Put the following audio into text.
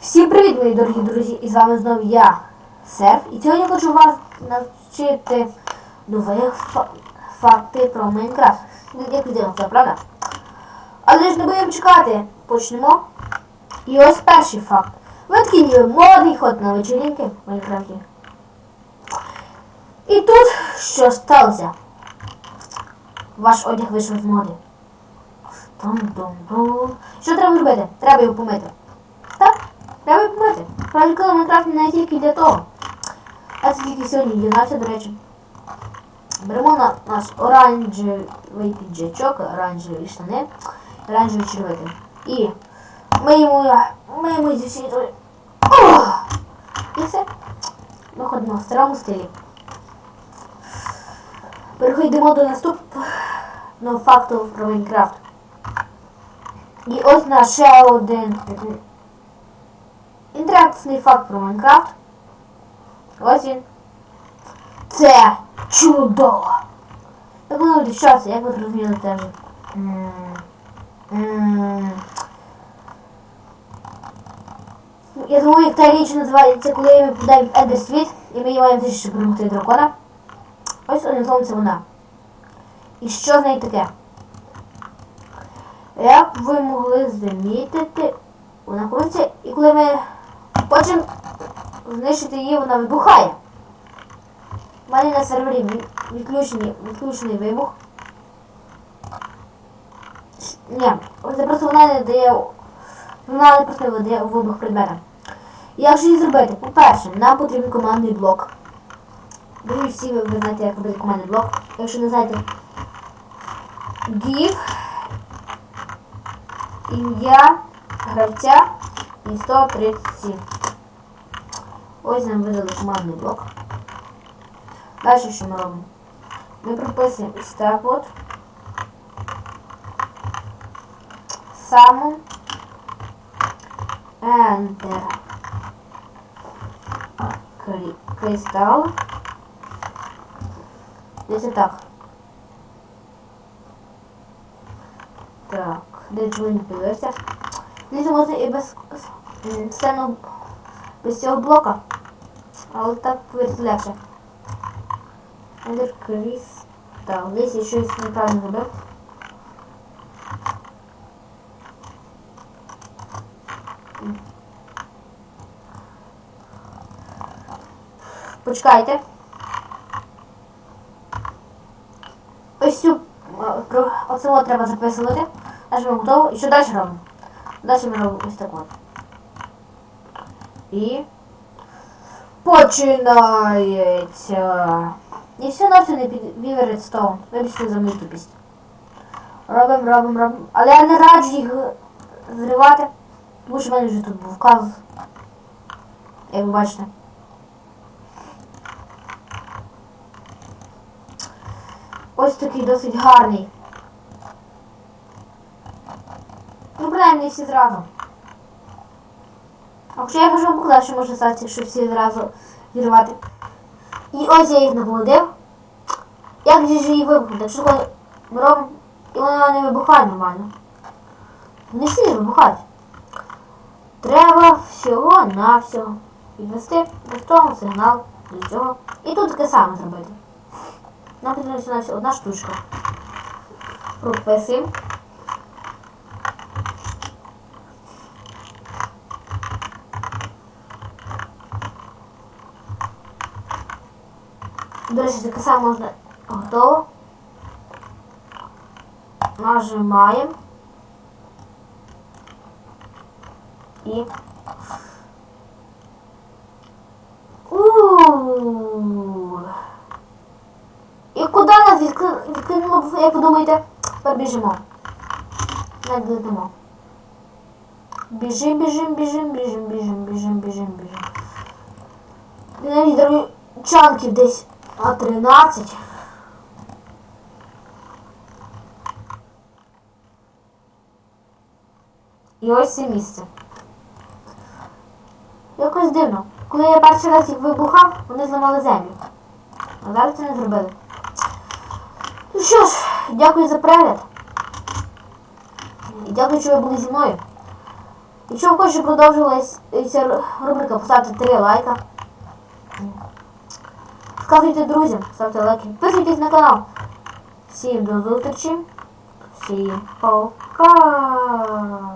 Всім привіт, мої дорогі друзі! І з вами знову я, Серф. І сьогодні хочу вас навчити нових фа- факти про Майнкрафт. Ну, Як відомо, це правда? Але ж не будемо чекати. Почнемо. І ось перший факт. Ви такий ніби модний ход на вечеринки в Майнкрафті. І тут що сталося? Ваш одяг вийшов з моди. Тум-тум-тум. Що треба зробити? Треба його помити. Його помити. Правильно казав, Майнкрафт не тільки для того. А це тільки сьогодні дізнався, до речі. Беремо на наш оранжевий піджачок, оранжеві штани, оранжеві червики. І миємо, миємо зі всі той. Ох! І все. Виходимо в старому стилі. Переходимо до наступного факту про Майнкрафт. І ось наш ще один інтересний факт про Майнкрафт. Ось він. Це чудо! Так воно це, як ви зрозуміли теж. Я думаю, як та річ називається, коли ми подаємо в Ендер світ, і ми маємо щоб перемогти дракона. Ось одним словом це вона. І що з нею таке? Як ви могли замітити, вона крутиться, і коли ми хочемо знищити її, вона вибухає. У мене на сервері ві- відключений, відключений вибух. Ні, це просто вона не дає. Вона не просто видає вибух предмета. Як же її зробити? По-перше, нам потрібен командний блок. Друзі, всі ви, знаєте, як робити командний блок. Якщо не знаєте, give ім'я гравця і 137. Ось нам видали командний блок. Далі що ми робимо? Ми прописуємо ось так от. Саму Enter. Кристал. Десь так. Так, де не появився. Десь можна і без без цього блока. Але так повірте легше. Ендер Кристал. Десь я щось неправильно зробив. Почекайте. Ось цю про- оце от треба записувати. Аж ми готово. І що далі робимо? Далі ми робимо ось так от. І починається. І все на все не під Віверет Стоун. Вибачте за мою тупість. Робимо, робимо, робимо. Але я не раджу їх зривати. Тому що в мене вже тут був казус. Як ви бачите. Ось такий досить гарний. Ну, принаймні всі зразу. А Якщо я кажу показав, що може статися, якщо всі зразу зірвати. І ось я їх наводив. Як же ж її вибухнути? Якщо коли ми робимо, і вона не вибухає нормально. Не всі вибухають. Треба всього на всього. Відвести безстому сигнал до цього. І тут таке саме зробити. Нам потрібна одна штучка. Прописуємо. До речі, таке саме можна готово. Нажимаємо. І. У. І куди нас відкинуло, як ви думаєте? Тепер біжимо. Навіть летимо. Біжим, біжим, біжим, біжим, біжим, біжим, біжим. Навіть десь а 13. І ось це місце. Якось дивно. Коли я перший раз їх вибухав, вони зламали землю. А зараз це не зробили. Ну що ж, дякую за перегляд. І дякую, що ви були зі мною. Якщо ви хочете, щоб продовжилась ця рубрика, поставте 3 лайка. Вказуйте друзям, ставте лайки. Підписуйтесь на канал. Всім до зустрічі. Всім пока.